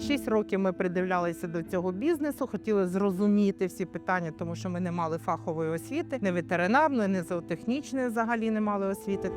Шість років ми придивлялися до цього бізнесу, хотіли зрозуміти всі питання, тому що ми не мали фахової освіти, не ветеринарної, не зоотехнічної взагалі не мали освіти.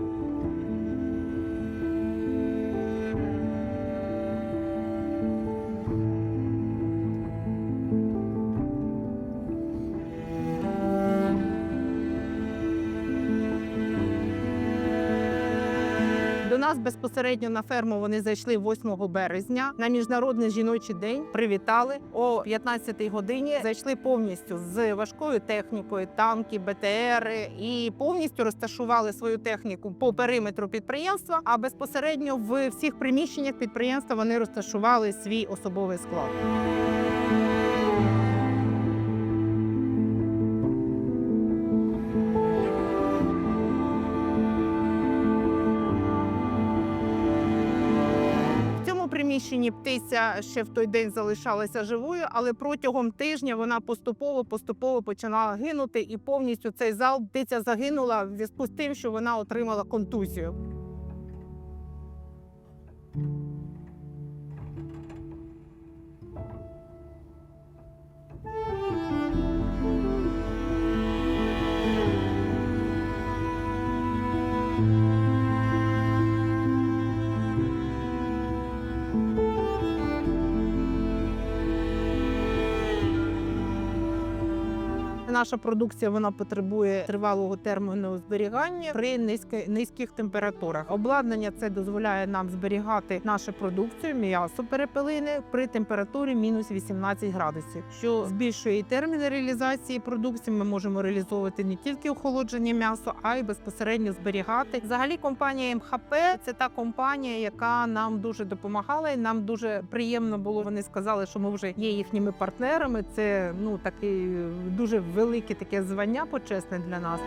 Нас безпосередньо на ферму вони зайшли 8 березня на міжнародний жіночий день. Привітали о 15 годині. Зайшли повністю з важкою технікою, танки, БТРи і повністю розташували свою техніку по периметру підприємства. А безпосередньо в всіх приміщеннях підприємства вони розташували свій особовий склад. Приміщенні птиця ще в той день залишалася живою, але протягом тижня вона поступово поступово починала гинути, і повністю цей зал птиця загинула в зв'язку з тим, що вона отримала контузію. Наша продукція вона потребує тривалого терміну зберігання при низьки- низьких температурах. Обладнання це дозволяє нам зберігати нашу продукцію, м'ясо перепелини при температурі мінус 18 градусів, що збільшує терміни реалізації продукції. Ми можемо реалізовувати не тільки охолодження м'яса, а й безпосередньо зберігати. Взагалі, компанія МХП це та компанія, яка нам дуже допомагала, і нам дуже приємно було. Вони сказали, що ми вже є їхніми партнерами. Це ну такий дуже велике таке звання почесне для нас.